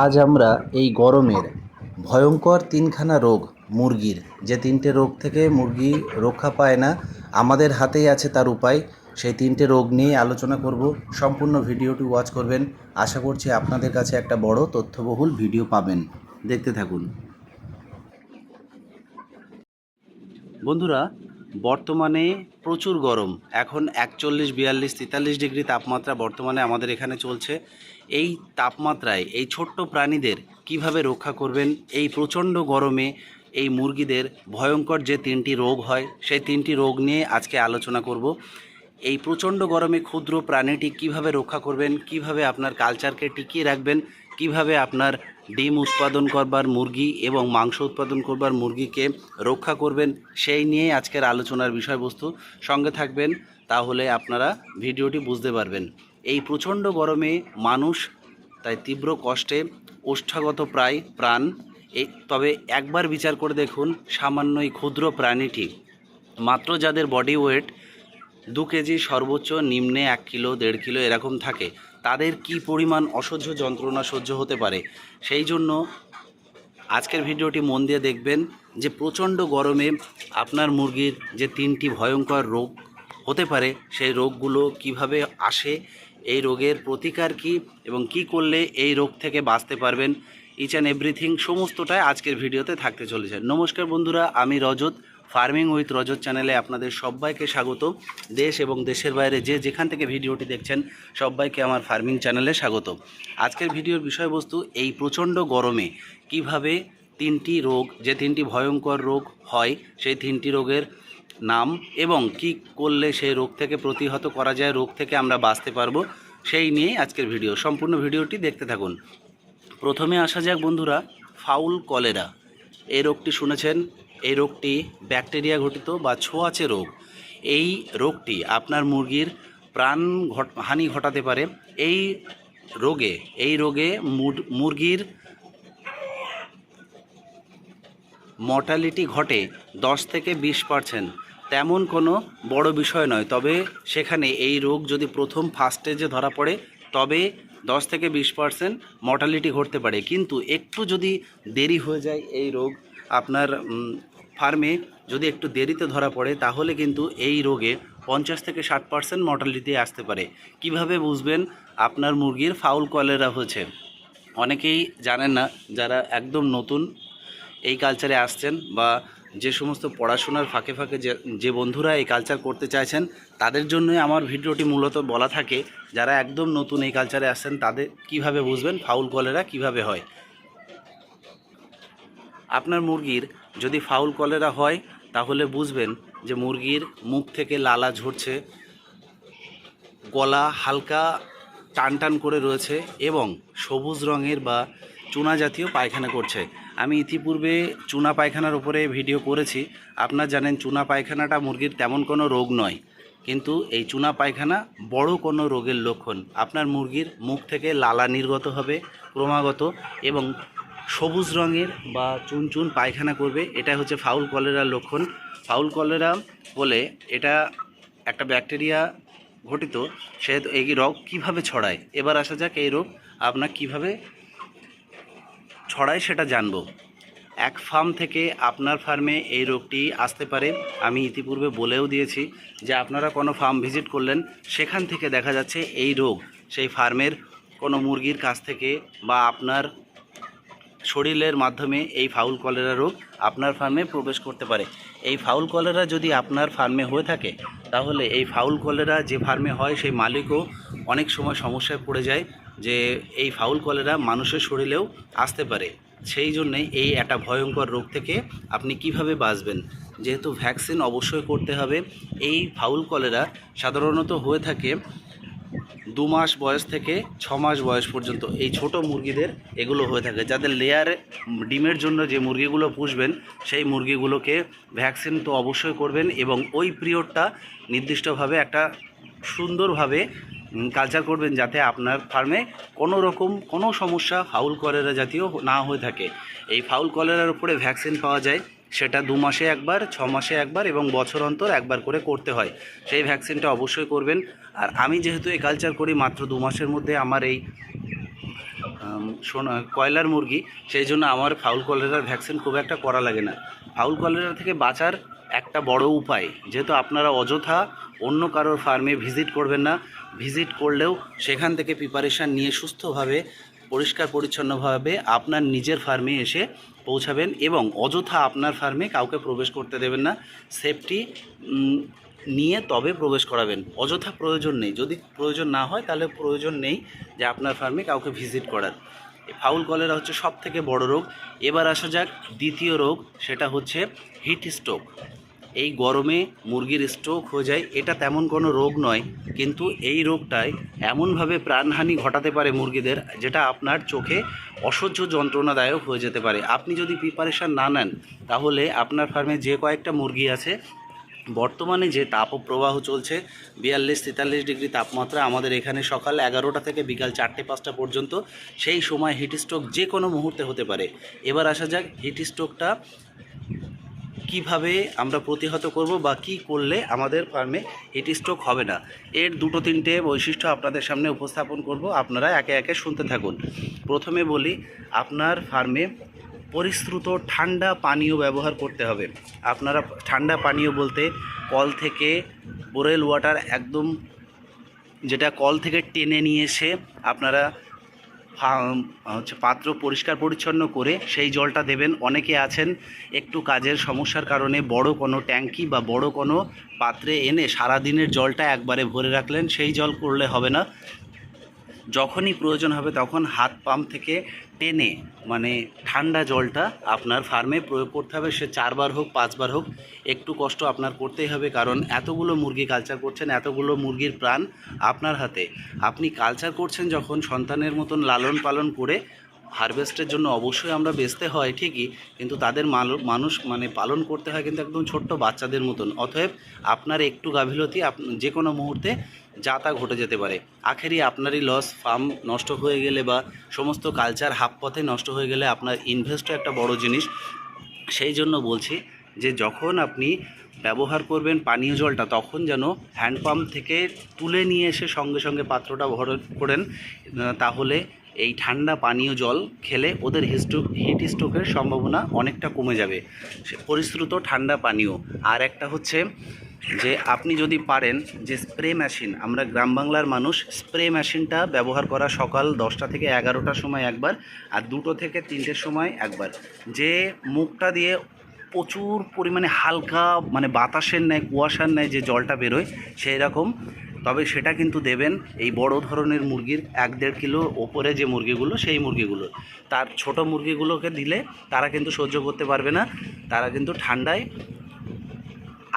আজ আমরা এই গরমের ভয়ঙ্কর তিনখানা রোগ, মুরগির। যে তিনটে রোগ থেকে মুরগি রক্ষা পায় না, আমাদের হাতেই আছে তার উপায়। সেই তিনটে রোগ নিয়ে আলোচনা করব। সম্পূর্ণ ভিডিওটি ওয়াচ করবেন। আশা করছি আপনাদের কাছে একটা বড় তথ্যবহুল ভিডিও পাবেন। দেখতে থাকুন। বন্ধুরা বর্তমানে প্রচুর গরম। এখন একচল্লিশ, বিয়াল্লিশ, তেতাল্লিশ ডিগ্রি তাপমাত্রা বর্তমানে আমাদের এখানে চলছে। এই তাপমাত্রায় এই ছোট্ট প্রাণীদের কীভাবে রক্ষা করবেন? এই প্রচণ্ড গরমে এই মুরগিদের ভয়ঙ্কর যে তিনটি রোগ হয়, সেই তিনটি রোগ নিয়ে আজকে আলোচনা করব। এই প্রচণ্ড গরমে ক্ষুদ্র প্রাণীটি কীভাবে রক্ষা করবেন? কীভাবে আপনার কালচারকে টিকিয়ে রাখবেন? কীভাবে আপনার ডিম উৎপাদন করবার মুরগি এবং মাংস উৎপাদন করবার মুরগিকে রক্ষা করবেন সেই নিয়ে আজকের আলোচনার বিষয়বস্তু। সঙ্গে থাকবেন, তাহলে আপনারা ভিডিওটি বুঝতে পারবেন। এই প্রচণ্ড গরমে মানুষ তাই তীব্র কষ্টে ওষ্ঠাগত প্রায় প্রাণ। এই তবে একবার বিচার করে দেখুন সামান্য এই ক্ষুদ্র প্রাণীটি। মাত্র যাদের বডি ওয়েট দু কেজি সর্বোচ্চ, নিম্নে এক কিলো, দেড় কিলো এরকম থাকে। তাদের কি পরিমাণ অসহ্য যন্ত্রণা সহ্য হতে পারে? সেই জন্য আজকের ভিডিওটি মন দিয়ে দেখবেন যে প্রচণ্ড গরমে আপনার মুরগির যে তিনটি ভয়ঙ্কর রোগ হতে পারে, সেই রোগগুলো কীভাবে আসে, এই রোগের প্রতিকার কি এবং কি করলে এই রোগ থেকে বাঁচতে পারবেন ইচ অ্যান্ড এভরিথিং সমস্তটাই আজকের ভিডিওতে থাকতে চলেছে। নমস্কার বন্ধুরা, আমি রজত। ফার্মিং উইথ রজত চ্যানেলে আপনাদের সবাইকে স্বাগত। দেশ এবং দেশের বাইরে যে যেখান থেকে ভিডিওটি দেখছেন, সবাইকে আমার ফার্মিং চ্যানেলে স্বাগত। আজকের ভিডিওর বিষয়বস্তু এই প্রচণ্ড গরমে কীভাবে তিনটি রোগ, যে তিনটি ভয়ঙ্কর রোগ হয়, সেই তিনটি রোগের নাম এবং কি করলে সেই রোগ থেকে প্রতিহত করা যায়, রোগ থেকে আমরা বাঁচতে পারব, সেই নিয়েই আজকের ভিডিও। সম্পূর্ণ ভিডিওটি দেখতে থাকুন। প্রথমে আসা যাক বন্ধুরা, ফাউল কলেরা। এই রোগটি শুনেছেন এই রোগটি ব্যাকটেরিয়া ঘটিত বা ছোঁয়াচে রোগ। এই রোগটি আপনার মুরগির প্রাণ ঘট, হানি ঘটাতে পারে। এই রোগে এই রোগে মুর- মুরগির মর্টালিটি ঘটে দশ থেকে বিশ পার্সেন্ট। তেমন কোনো বড় বিষয় নয়, তবে সেখানে এই রোগ যদি প্রথম ফার্স্ট স্টেজে ধরা পড়ে, তবে দশ থেকে বিশ পার্সেন্ট মর্টালিটি ঘটতে পারে। কিন্তু একটু যদি দেরি হয়ে যায় এই রোগ, আপনার ফার্মে যদি একটু দেরিতে ধরা পড়ে, তাহলে কিন্তু এই রোগে পঞ্চাশ থেকে ষাট পার্সেন্ট মর্টালিটি আসতে পারে। কীভাবে বুঝবেন? আপনার মুরগির ফাউল কলেরা হয়েছে। অনেকেই জানেন না, যারা একদম নতুন এই কালচারে আসছেন বা যে সমস্ত পড়াশোনার ফাঁকে ফাঁকে যে বন্ধুরা এই কালচার করতে চাইছেন, তাদের জন্যই আমার ভিডিওটি মূলত বলা থাকে, যারা একদম নতুন এই কালচারে আসছেন, তাদের কীভাবে বুঝবেন ফাউল কলেরা কীভাবে হয়? আপনার মুরগির যদি ফাউল কলেরা হয়, তাহলে বুঝবেন যে মুরগির মুখ থেকে লালা ঝরছে, গলা হালকা টান টান করে রয়েছে এবং সবুজ রঙের বা চুনা জাতীয় পায়খানা করছে। আমি ইতিপূর্বে চুনা পায়খানার উপরে ভিডিও করেছি। আপনার জানেন চুনা পায়খানাটা মুরগির তেমন কোনো রোগ নয়, কিন্তু এই চুনা পায়খানা বড় কোনো রোগের লক্ষণ। আপনার মুরগির মুখ থেকে লালা নির্গত হবে, ক্রমাগত এবং সবুজ রঙের বা চুন চুন পায়খানা করবে এটা হচ্ছে ফাউল কলেরার লক্ষণ। ফাউল কলেরা বলে এটা একটা ব্যাকটেরিয়া ঘটিত সে এই রোগ কীভাবে ছড়ায়? এবার আসা যাক এই রোগ আপনার কীভাবে ছড়ায় সেটা জানব। এক ফার্ম থেকে আপনার ফার্মে এই রোগটি আসতে পারে, আমি ইতিপূর্বে বলেও দিয়েছি যে আপনারা কোনো ফার্ম ভিজিট করলেন, সেখান থেকে দেখা যাচ্ছে এই রোগ। সেই ফার্মের কোনো মুরগির কাছ থেকে বা আপনার শরীরের মাধ্যমে এই ফাউল কলেরা রোগ আপনার ফার্মে প্রবেশ করতে পারে। এই ফাউল কলেরা যদি আপনার ফার্মে হয়ে থাকে, তাহলে এই ফাউল কলেরা যে ফার্মে হয় সেই মালিকও অনেক সময় সমস্যায় পড়ে যায় যে এই ফাউল কলেরা মানুষের শরীরেও আসতে পারে। সেই জন্যে এই একটা ভয়ঙ্কর রোগ থেকে আপনি কীভাবে বাঁচবেন? যেহেতু ভ্যাকসিন অবশ্যই করতে হবে। এই ফাউল কলেরা সাধারণত হয়ে থাকে দু মাস বয়স থেকে ছ মাস বয়স পর্যন্ত এই ছোট মুরগিদের এগুলো হয়ে থাকে। যাদের লেয়ার ডিমের জন্য যে মুরগিগুলো পুষবেন, সেই মুরগিগুলোকে ভ্যাকসিন তো অবশ্যই করবেন এবং ওই পিরিয়ডটা নির্দিষ্টভাবে একটা সুন্দরভাবে কালচার করবেন যাতে আপনার ফার্মে কোনো রকম কোনো সমস্যা ফাউল কলেরা জাতীয় না হয়ে থাকে। এই ফাউল কলেরার উপরে ভ্যাকসিন পাওয়া যায়। সেটা দু মাসে একবার, ছ মাসে একবার এবং বছর অন্তর একবার করে করতে হয়। সেই ভ্যাকসিনটা অবশ্যই করবেন। আর আমি যেহেতু এই কালচার করি, মাত্র দু মাসের মধ্যে আমার এই সোনা, কয়লার মুরগি, সেই জন্য আমার ফাউল কলেরার ভ্যাকসিন খুব একটা করা লাগে না। ফাউল কলেরা থেকে বাঁচার একটা বড় উপায়, যেহেতু আপনারা অযথা অন্য কারোর ফার্মে ভিজিট করবেন না ভিজিট করলেও সেখান থেকে প্রিপারেশান নিয়ে সুস্থভাবে পরিষ্কার পরিচ্ছন্নভাবে আপনার নিজের ফার্মে এসে পৌঁছাবেন এবং অযথা আপনার ফার্মে কাউকে প্রবেশ করতে দেবেন না, সেফটি নিয়ে তবে প্রবেশ করাবেন। অযথা প্রয়োজন নেই। যদি প্রয়োজন না হয়, তাহলে প্রয়োজন নেই যে আপনার ফার্মে কাউকে ভিজিট করার। ফাউল কলেরা হচ্ছে সব থেকে বড় রোগ। এবার আসা যাক দ্বিতীয় রোগ, সেটা হচ্ছে হিট স্ট্রোক। এই গরমে মুরগির স্ট্রোক হয়ে যায়, এটা তেমন কোনো রোগ নয়, কিন্তু এই রোগটায় এমনভাবে প্রাণহানি ঘটাতে পারে মুরগিদের, যেটা আপনার চোখে অসহ্য যন্ত্রণাদায়ক হয়ে যেতে পারে। আপনি যদি প্রিপারেশান না নেন, তাহলে আপনার ফার্মে যে কয়েকটা মুরগি আছে, বর্তমানে যে তাপপ্রবাহ চলছে, বিয়াল্লিশ তেতাল্লিশ ডিগ্রি তাপমাত্রা আমাদের এখানে সকাল এগারোটা থেকে বিকাল চারটে পাঁচটা পর্যন্ত, সেই সময় হিট স্ট্রোক যে কোনো মুহূর্তে হতে পারে। এবার আসা যাক হিট স্ট্রোকটা কীভাবে আমরা প্রতিহত করব বা কি করলে আমাদের ফার্মে হিট স্ট্রোক হবে না? এর দুটো তিনটে বৈশিষ্ট্য আপনাদের সামনে উপস্থাপন করব। আপনারা একে একে শুনতে থাকুন। প্রথমে বলি, আপনার ফার্মে পরিশ্রুত ঠান্ডা পানীয় ব্যবহার করতে হবে। আপনারা ঠান্ডা পানীয় বলতে কল থেকে বোরেল ওয়াটার একদম যেটা কল থেকে টেনে নিয়ে এসে আপনারা হচ্ছে পাত্র পরিষ্কার পরিচ্ছন্ন করে সেই জলটা দেবেন। অনেকে আছেন একটু কাজের সমস্যার কারণে বড় কোনো ট্যাঙ্কি বা বড় কোনো পাত্রে এনে সারা দিনের জলটা একবারে ভরে রাখলেন, সেই জল করলে হবে না। যখনই প্রয়োজন হবে তখন হাত পাম্প থেকে টেনে মানে ঠান্ডা জলটা আপনার ফার্মে প্রয়োগ করতে হবে, সে চারবার হোক, পাঁচবার হোক, একটু কষ্ট আপনার করতেই হবে, কারণ এতগুলো মুরগি কালচার করছেন, এতগুলো মুরগির প্রাণ আপনার হাতে। আপনি কালচার করছেন যখন সন্তানের মতন লালন পালন করে হারভেস্টের জন্য অবশ্যই আমরা বেচতে হয়, ঠিকই, কিন্তু তাদের মানুষ মানে পালন করতে হয় কিন্তু একদম ছোট্ট বাচ্চাদের মতন। অতএব আপনার একটু গাফিলতি যে কোনো মুহূর্তে যা তা ঘটে যেতে পারে। আখেরই আপনারই লস ফার্ম নষ্ট হয়ে গেলে বা সমস্ত কালচার হাফ পথে নষ্ট হয়ে গেলে আপনার ইনভেস্টও একটা বড় জিনিস। সেই জন্য বলছি যে যখন আপনি ব্যবহার করবেন পানীয় জলটা, তখন যেন হ্যান্ডপাম্প থেকে তুলে নিয়ে এসে সঙ্গে সঙ্গে পাত্রটা ভর করেন তাহলে এই ঠান্ডা পানীয় জল খেলে ওদের হিস্টো হিট স্ট্রোকের সম্ভাবনা অনেকটা কমে যাবে। পরিশ্রুত ঠান্ডা পানীয়। আর একটা হচ্ছে যে আপনি যদি পারেন যে স্প্রে মেশিন, আমরা গ্রাম বাংলার মানুষ স্প্রে মেশিনটা ব্যবহার করা সকাল দশটা থেকে এগারোটার সময় একবার আর দুটো থেকে তিনটের সময় একবার। যে মুখটা দিয়ে প্রচুর পরিমাণে হালকা মানে বাতাসের ন্যায়, কুয়াশার ন্যায় যে জলটা বেরোয় সেই রকম তবে সেটা কিন্তু দেবেন এই বড় ধরনের মুরগির এক দেড় কিলো ওপরে যে মুরগিগুলো, সেই মুরগিগুলো। তার ছোট মুরগিগুলোকে দিলে তারা কিন্তু সহ্য করতে পারবে না, তারা কিন্তু ঠান্ডায়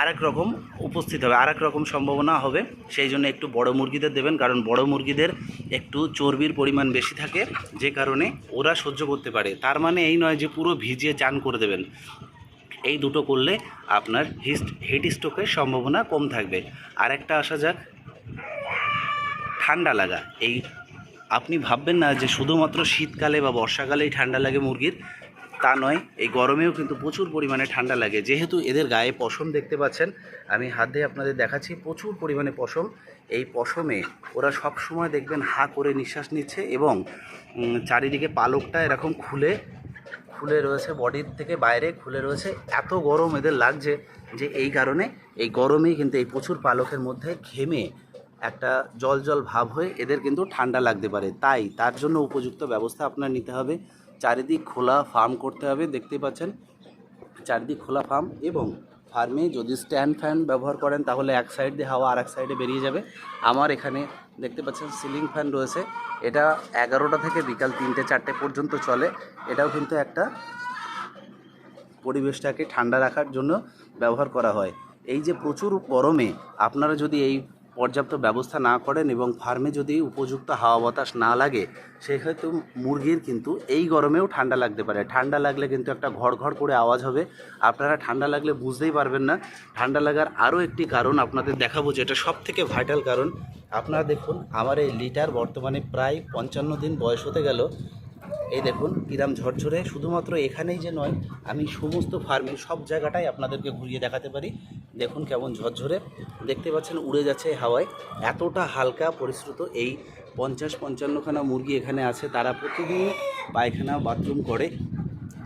আরেক রকম উপস্থিত হবে, আরেক রকম সম্ভাবনা হবে। সেই জন্য একটু বড় মুরগিদের দেবেন, কারণ বড় মুরগিদের একটু চর্বির পরিমাণ বেশি থাকে, যে কারণে ওরা সহ্য করতে পারে। তার মানে এই নয় যে পুরো ভিজিয়ে চান করে দেবেন। এই দুটো করলে আপনার হিস্ট হিট স্ট্রোকের সম্ভাবনা কম থাকবে। আরেকটা আসা যাক ঠান্ডা লাগা। এই আপনি ভাববেন না যে শুধুমাত্র শীতকালে বা বর্ষাকালেই ঠান্ডা লাগে মুরগির, তা নয়, এই গরমেও কিন্তু প্রচুর পরিমাণে ঠান্ডা লাগে। যেহেতু এদের গায়ে পশম দেখতে পাচ্ছেন, আমি হাত দিয়ে আপনাদের দেখাচ্ছি প্রচুর পরিমাণে পশম। এই পশমে ওরা সব সময় দেখবেন হা করে নিঃশ্বাস নিচ্ছে এবং চারিদিকে পালকটা এরকম খুলে খুলে রয়েছে বডির থেকে বাইরে, খুলে রয়েছে। এত গরম এদের লাগছে যে এই কারণে এই গরমেই কিন্তু এই প্রচুর পালকের মধ্যে ঘেমে একটা জল জল ভাব হয়ে এদের কিন্তু ঠান্ডা লাগতে পারে। তাই তার জন্য উপযুক্ত ব্যবস্থা আপনার নিতে হবে। চারিদিক খোলা ফার্ম করতে হবে, দেখতে পাচ্ছেন? চারিদিক খোলা ফার্ম এবং ফার্মে যদি স্ট্যান্ড ফ্যান ব্যবহার করেন তাহলে এক সাইড দিয়ে হাওয়া আর এক সাইডে বেরিয়ে যাবে। আমার এখানে দেখতে পাচ্ছেন সিলিং ফ্যান রয়েছে। এটা এগারোটা থেকে বিকাল তিনটে, চারটে পর্যন্ত চলে। এটাও কিন্তু একটা পরিবেশটাকে ঠান্ডা রাখার জন্য ব্যবহার করা হয়। এই যে প্রচুর গরমে আপনারা যদি এই পর্যাপ্ত ব্যবস্থা না করেন এবং ফার্মে যদি উপযুক্ত হাওয়া বাতাস না লাগে সেক্ষেত্রে মুরগির কিন্তু এই গরমেও ঠান্ডা লাগতে পারে। ঠান্ডা লাগলে কিন্তু একটা ঘর ঘর করে আওয়াজ হবে। আপনারা ঠান্ডা লাগলে বুঝতেই পারবেন না। ঠান্ডা লাগার আরও একটি কারণ আপনাদের দেখাবো, যেটা সব থেকে ভাইটাল কারণ। আপনারা দেখুন, আমার এই লিটার বর্তমানে প্রায় পঞ্চান্ন দিন বয়স হতে গেল। এই দেখুন, কিরাম ঝরঝরে। শুধুমাত্র এখানেই যে নয়, আমি সমস্ত ফার্মে সব জায়গাটাই আপনাদেরকে ঘুরিয়ে দেখাতে পারি। দেখুন কেমন ঝরঝরে। দেখতে পাচ্ছেন উড়ে যাচ্ছে হাওয়ায়। এতটা হালকা পরিশ্রুত এই পঞ্চাশ পঞ্চান্নখানা মুরগি এখানে আছে। তারা প্রতিদিন পায়খানা, বাথরুম করে।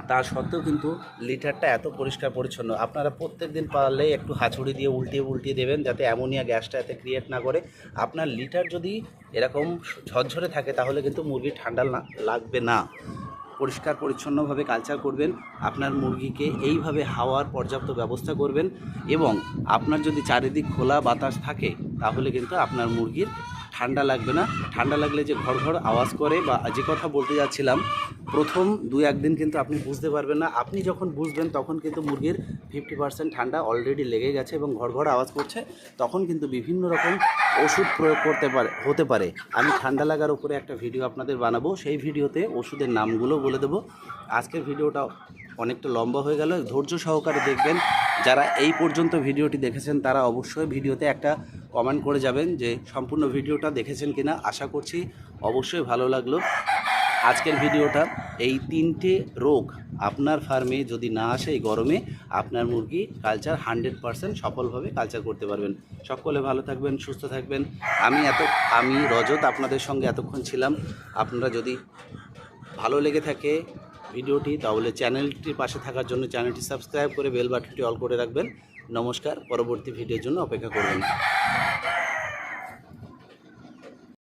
তা সত্ত্বেও কিন্তু লিটারটা এত পরিষ্কার পরিচ্ছন্ন। আপনারা প্রত্যেক দিন পারলে একটু হাঁচুড়ি দিয়ে উল্টিয়ে উল্টিয়ে দেবেন যাতে অ্যামোনিয়া গ্যাসটা এতে ক্রিয়েট না করে। আপনার লিটার যদি এরকম ঝরঝরে থাকে তাহলে কিন্তু মুরগি ঠান্ডা লাগবে না। পরিষ্কার, পরিচ্ছন্নভাবে কালচার করবেন, আপনার মুরগিকে এইভাবে হাওয়ার পর্যাপ্ত ব্যবস্থা করবেন এবং আপনার যদি চারিদিক খোলা বাতাস থাকে, তাহলে কিন্তু আপনার মুরগির ঠান্ডা লাগবে না। ঠান্ডা লাগলে যে ঘর ঘর আওয়াজ করে বা যে কথা বলতে যাচ্ছিলাম প্রথম দু একদিন কিন্তু আপনি বুঝতে পারবেন না। আপনি যখন বুঝবেন, তখন কিন্তু মুরগির ফিফটি পার্সেন্ট ঠান্ডা অলরেডি লেগে গেছে এবং ঘর ঘর আওয়াজ করছে। তখন কিন্তু বিভিন্ন রকম ওষুধ প্রয়োগ করতে পারে, হতে পারে। আমি ঠান্ডা লাগার উপরে একটা ভিডিও আপনাদের বানাবো। সেই ভিডিওতে ওষুধের নামগুলো বলে দেবো। আজকের ভিডিওটা অনেকটা লম্বা হয়ে গেল। ধৈর্য সহকারে দেখবেন। যারা এই পর্যন্ত ভিডিওটি দেখেছেন, তারা অবশ্যই ভিডিওতে একটা কমেন্ট করে যাবেন যে, সম্পূর্ণ ভিডিওটা দেখেছেন কিনা? আশা করছি অবশ্যই ভালো লাগল। আজকের ভিডিওটা এই তিনটে রোগ আপনার ফার্মে যদি না আসে এই গরমে, আপনার মুরগি কালচার হান্ড্রেড পারসেন্ট সফলভাবে কালচার করতে পারবেন। সকলে ভালো থাকবেন, সুস্থ থাকবেন। আমি এত, আমি রজত আপনাদের সঙ্গে এতক্ষণ ছিলাম। আপনারা যদি ভালো লেগে থাকে ভিডিওটি, তাহলে চ্যানেলটির পাশে থাকার জন্য চ্যানেলটি সাবস্ক্রাইব করে বেল বাটনটি অল করে রাখবেন। নমস্কার, পরবর্তী ভিডিওর জন্য অপেক্ষা করবেন।